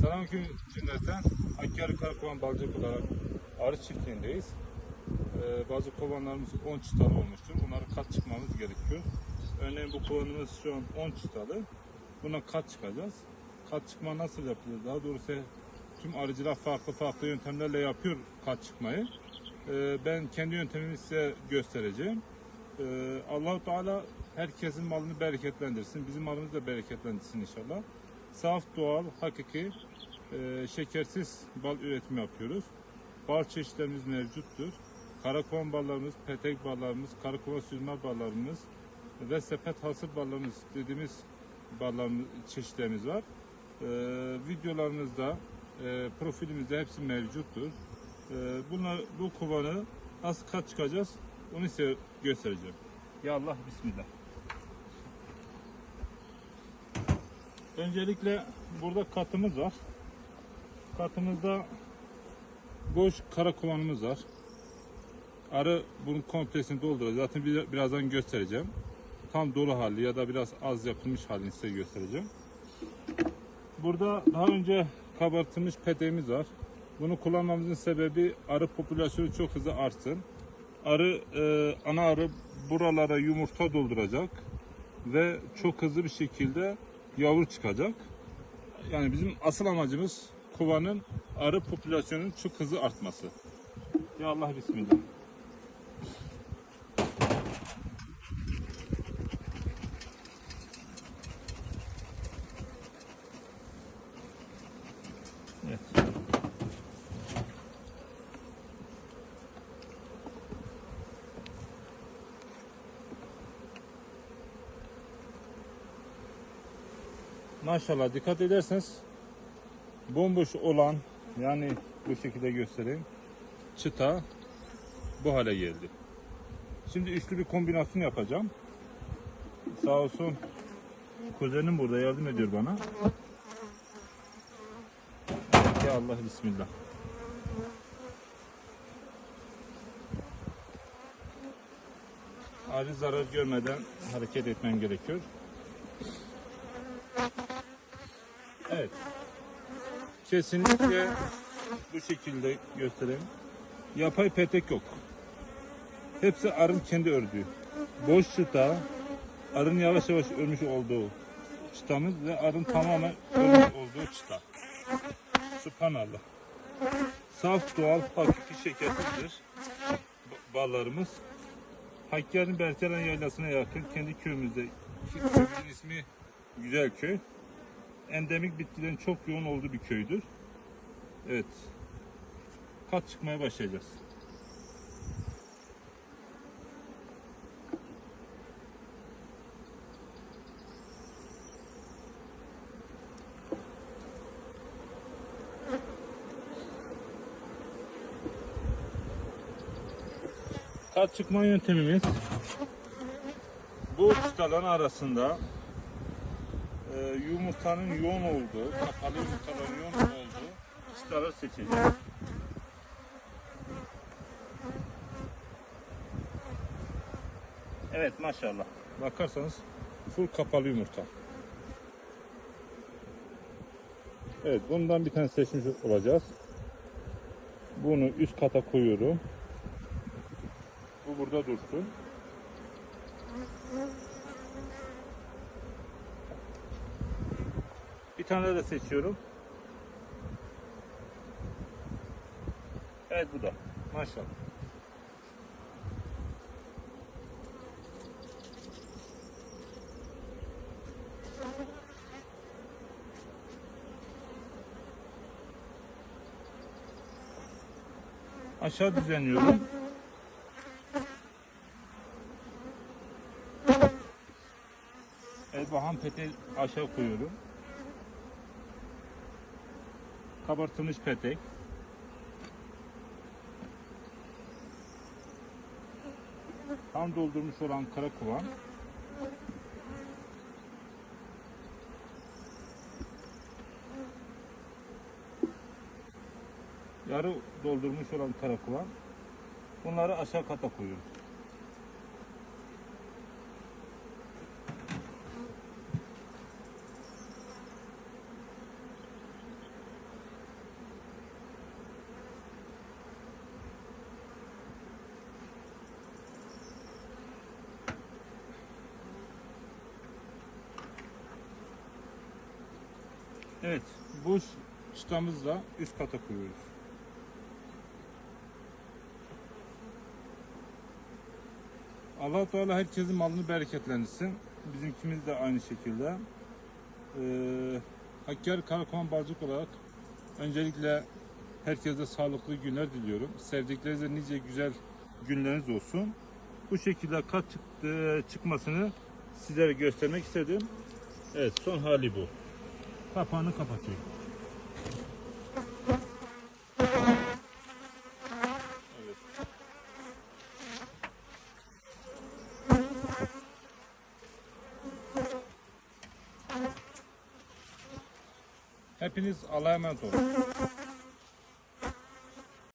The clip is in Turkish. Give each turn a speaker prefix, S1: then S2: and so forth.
S1: Selamünaleyküm cümleten. Hakkari Karakovan Balcık olarak arı çiftliğindeyiz. Ee, bazı kovanlarımız 10 çıtalı olmuştur. Bunları kat çıkmamız gerekiyor. Örneğin bu kovanımız şu an 10 çıtalı. Buna kat çıkacağız. Kat çıkma nasıl yapılır? Daha doğrusu tüm arıcılar farklı farklı yöntemlerle yapıyor kat çıkmayı. Ee, ben kendi yöntemimi size göstereceğim. Ee, Allahu Teala herkesin malını bereketlendirsin. Bizim malımız da bereketlendirsin inşallah. Saf, doğal, hakiki, e, şekersiz bal üretimi yapıyoruz. Bal çeşitlerimiz mevcuttur. Karakovan ballarımız, petek ballarımız, karakova süzme ballarımız ve sepet hasır ballarımız dediğimiz ballarımız, çeşitlerimiz var. E, videolarımızda, e, profilimizde hepsi mevcuttur. E, bunlar, bu kovanı nasıl kat çıkacağız onu size göstereceğim. Ya Allah, Bismillah. Öncelikle burada katımız var. Katımızda boş kara kovanımız var. Arı bunun komplesini dolduracak. Zaten bir- birazdan göstereceğim. Tam dolu hali ya da biraz az yakılmış halini size göstereceğim. Burada daha önce kabartılmış peteğimiz var. Bunu kullanmamızın sebebi arı popülasyonu çok hızlı artsın. Arı, e, ana arı buralara yumurta dolduracak ve çok hızlı bir şekilde yavru çıkacak. Yani bizim asıl amacımız kovanın arı popülasyonunun çok hızlı artması. Ya Allah bismillah. Evet. Maşallah dikkat ederseniz bomboş olan yani bu şekilde göstereyim çıta bu hale geldi. Şimdi üçlü bir kombinasyon yapacağım. Sağ olsun kuzenim burada yardım ediyor bana. Ya Allah bismillah. Arı zarar görmeden hareket etmem gerekiyor. Evet. Kesinlikle bu şekilde göstereyim. Yapay petek yok. Hepsi arın kendi ördüğü. Boş çıta, arın yavaş yavaş ölmüş olduğu çıtamız ve arın tamamen ölmüş olduğu çıta. Subhanallah. Saf doğal hakiki şekersizdir ba- ballarımız. Hakkari'nin Berkelen Yaylası'na yakın kendi köyümüzde. Köyümüzün ismi Güzel Köy endemik bitkilerin çok yoğun olduğu bir köydür. Evet. Kat çıkmaya başlayacağız. Kat çıkma yöntemimiz bu çıtaların arasında e, yumurtanın yoğun olduğu, kapalı yumurtaların yoğun olduğu çıtaları seçeceğiz. Evet maşallah. Bakarsanız full kapalı yumurta. Evet bundan bir tane seçmiş olacağız. Bunu üst kata koyuyorum. Bu burada dursun. Bir tane de seçiyorum. Evet bu da. Maşallah. Aşağı düzenliyorum. Evet bu ham peti aşağı koyuyorum. Kabartılmış petek. Tam doldurmuş olan kara kovan. Yarı doldurmuş olan kara kovan. Bunları aşağı kata koyuyoruz. Evet, bu çıtamızı da üst kata koyuyoruz. Allah Teala herkesin malını bereketlendirsin. Bizimkimiz de aynı şekilde. Ee, Hakkari Karakovan Balcık olarak öncelikle herkese sağlıklı günler diliyorum. Sevdiklerinizle nice güzel günleriniz olsun. Bu şekilde kat çıktı, çıkmasını sizlere göstermek istedim. Evet, son hali bu. Kapağını kapatıyorum. Evet. Hepiniz Allah'a emanet olun.